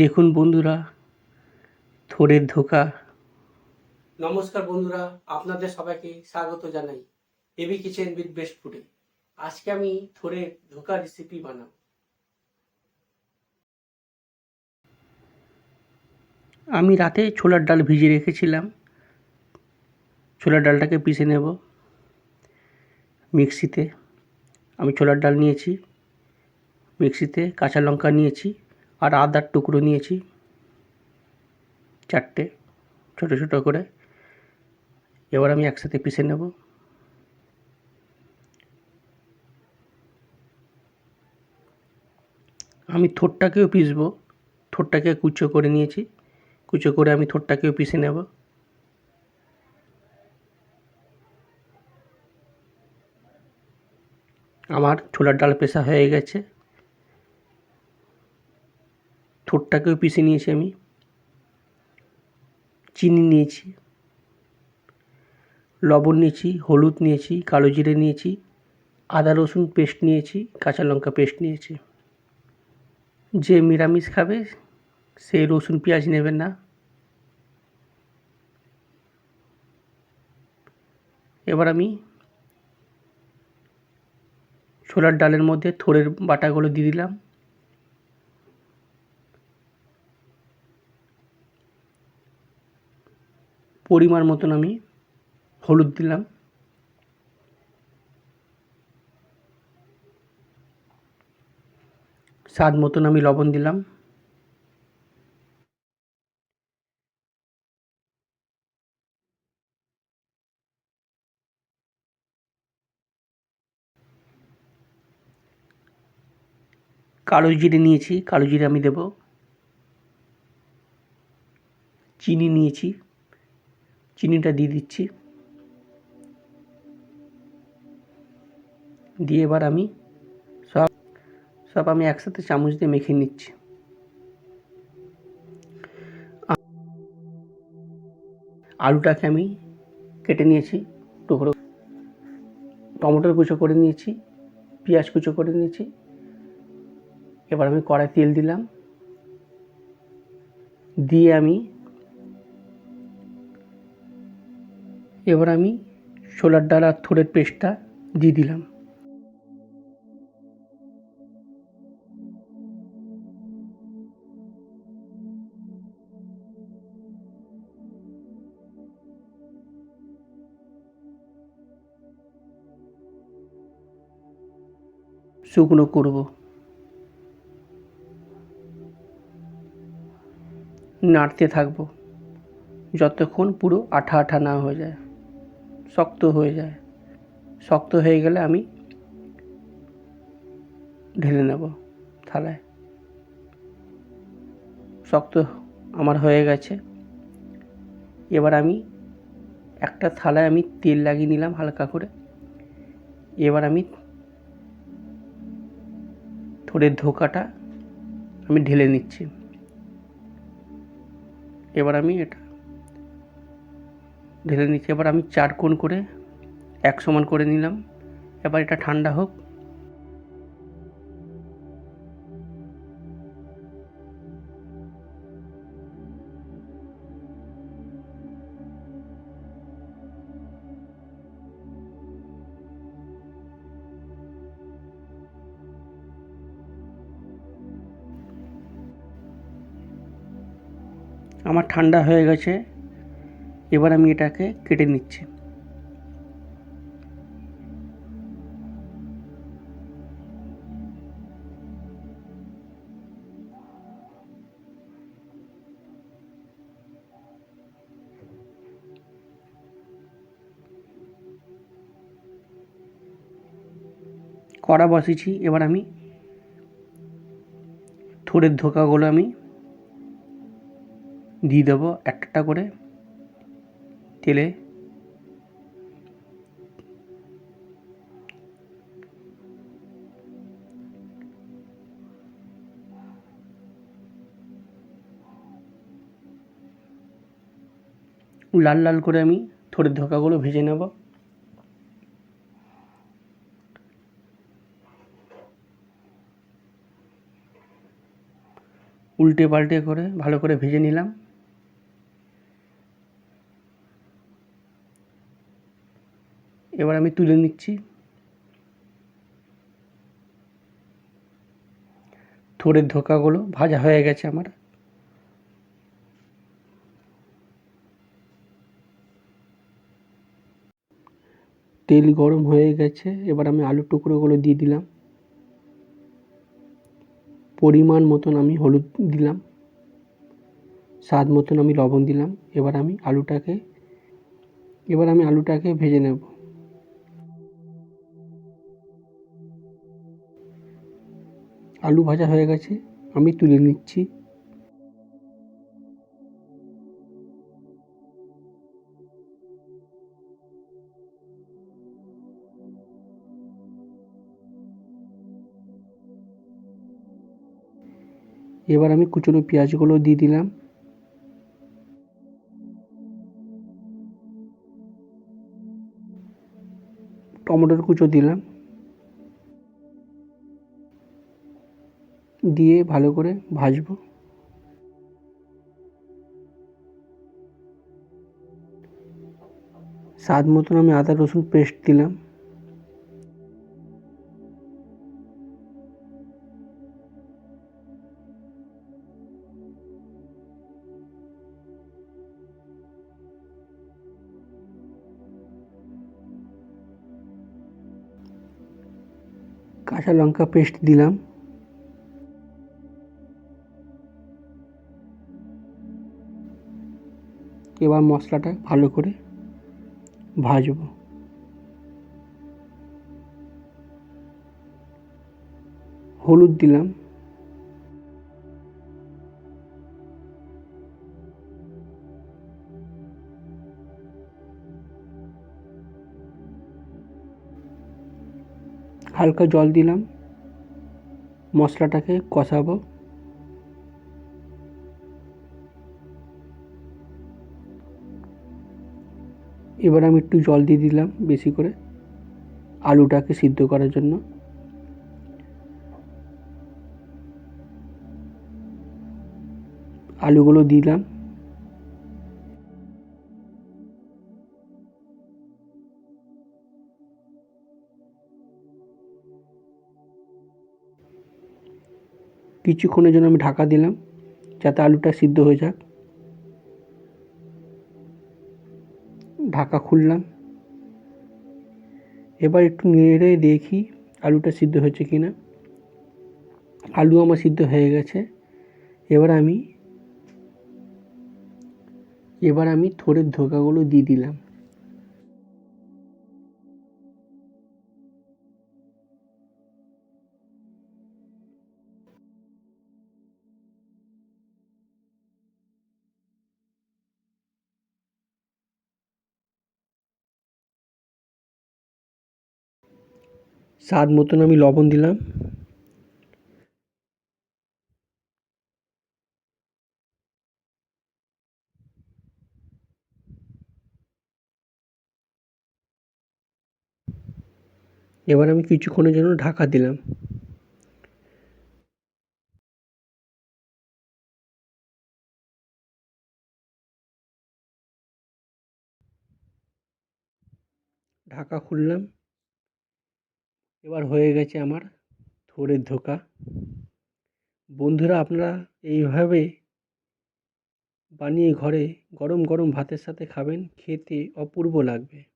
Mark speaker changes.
Speaker 1: দেখুন বন্ধুরা থোড়ের ধোকা।
Speaker 2: নমস্কার বন্ধুরা আপনাদের সবাইকে স্বাগত জানাই এবি কিচেন উইথ বেস্ট ফুডে আজকে আমি থোড়ের ধোকা রেসিপি বানাবো।
Speaker 1: আমি রাতে ছোলার ডাল ভিজিয়ে রেখেছিলাম। ছোলার ডালটাকে পিষে নেব মিক্সিতে। আমি ছোলার ডাল নিয়েছি মিক্সিতে কাঁচা লঙ্কা নিয়েছি আর আদার টুকরো নিয়েছি। চারটে, ছোটো ছোটো করে। এবার আমি একসাথে পিষে নেব। আমি থোরটাকেও পিসবো থোরটাকে কুচো করে নিয়েছি। কুচো করে আমি থোরটাকেও পিষে নেব। আমার ছোলার ডাল পেশা হয়ে গেছে। থোরটাকেও পিষে নিয়েছি আমি। চিনি নিয়েছি। লবণ নিয়েছি, হলুদ নিয়েছি, কালো জিরে নিয়েছি, আদা রসুন পেস্ট নিয়েছি, কাঁচা লঙ্কা পেস্ট নিয়েছি। যে নিরামিষ খাবে, সে রসুন, পেঁয়াজ নেবেন না। এবার আমি ছোলার ডালের মধ্যে থোড়ের বাটাগুলো দিয়ে দিলাম। পরিমাণ মতন আমি হলুদ দিলাম। স্বাদ মতন আমি লবণ দিলাম। কালো জিরে নিয়েছি, কালো জিরে আমি দেব। চিনি নিয়েছি। চিনিটা দিয়ে দিচ্ছি। দিয়ে এবার আমি সব সব আমি একসাথে চামচ দিয়ে মেখে নিচ্ছি। আলুটাকে আমি কেটে নিয়েছি, টুকরো। টমেটোর কুচো করে নিয়েছি, পেঁয়াজ কুচো করে নিয়েছি। এবার আমি কড়াই তেল দিলাম। দিয়ে আমি এবার আমি ছোলার ডাল আর থোড়ের পেস্টটা দিয়ে দিলাম। শুকনো করব। নাড়তে থাকব। যতক্ষণ পুরো আঠা আঠা না হয়ে যায়। শক্ত হয়ে যায়। শক্ত হয়ে গেলে আমি ঢেলে নেব থালায়। শক্ত আমার হয়ে গেছে। এবার আমি একটা থালায় আমি তেল লাগিয়ে নিলাম হালকা করে। এবার আমি থোড়ের ধোকাটা আমি ঢেলে নিচ্ছি। এবার আমি এটা ঢেলে নিচ্ছি। এবার আমি চার কোণ করে এক সমান করে নিলাম। এবার এটা ঠান্ডা হোক। আমার ঠান্ডা হয়ে গেছে। এবার আমি এটাকে কেটে নিচ্ছি। কড়া বসিয়েছি, এবার আমি থোড়ের ধোকাগুলো আমি দিয়ে দেবো একটা করে। তেলে লাল লাল করে আমি থোড়ের ধোকাগুলো ভেজে নেব। উল্টে পাল্টে করে, ভালো করে ভেজে নিলাম। এবার আমি তুলে নিচ্ছি। থোড়ের ধোকাগুলো ভাজা হয়ে গেছে আমার। তেল গরম হয়ে গেছে, এবার আমি আলুর টুকরোগুলো দিয়ে দিলাম। পরিমাণ মতন আমি হলুদ দিলাম। স্বাদ মতন আমি লবণ দিলাম। এবার আমি আলুটাকে, এবার আমি আলুটাকে ভেজে নেব। আলু ভাজা হয়ে গেছে, আমি তুলে নিচ্ছি। এবার আমি কুচনো পেঁয়াজগুলো দিয়ে দিলাম। টমেটোর কুচো দিলাম। দিয়ে ভালো করে ভাজবো। স্বাদ মতন আমি আদা, রসুন পেস্ট দিলাম। কাঁচা লঙ্কা পেস্ট দিলাম। এবার মশলাটা ভালো করে ভাজবো। হলুদ দিলাম। হালকা জল দিলাম। মশলাটাকে কষাবো। এবার আমি একটু জল দিয়ে দিলাম বেশি করে আলুটাকে সিদ্ধ করার জন্য। আলুগুলো দিলাম। কিছুক্ষণের জন্য আমি ঢাকা দিলাম, যাতে আলুটা সিদ্ধ হয়ে যাক। ঢাকা খুললাম। এবার একটু নেড়ে দেখি আলুটা সিদ্ধ হয়েছে কি না আলু আমার সিদ্ধ হয়ে গেছে। এবার আমি এবার আমি থোড়ের ধোকাগুলো দিয়ে দিলাম। স্বাদ মতন আমি লবণ দিলাম। এবার আমি কিছুক্ষণের জন্য ঢাকা দিলাম। ঢাকা খুললাম। এবার হয়ে গেছে আমার থোড়ের ধোকা। বন্ধুরা, আপনারা এইভাবে বানিয়ে ঘরে গরম গরম ভাতের সাথে খাবেন, খেতে অপূর্ব লাগবে।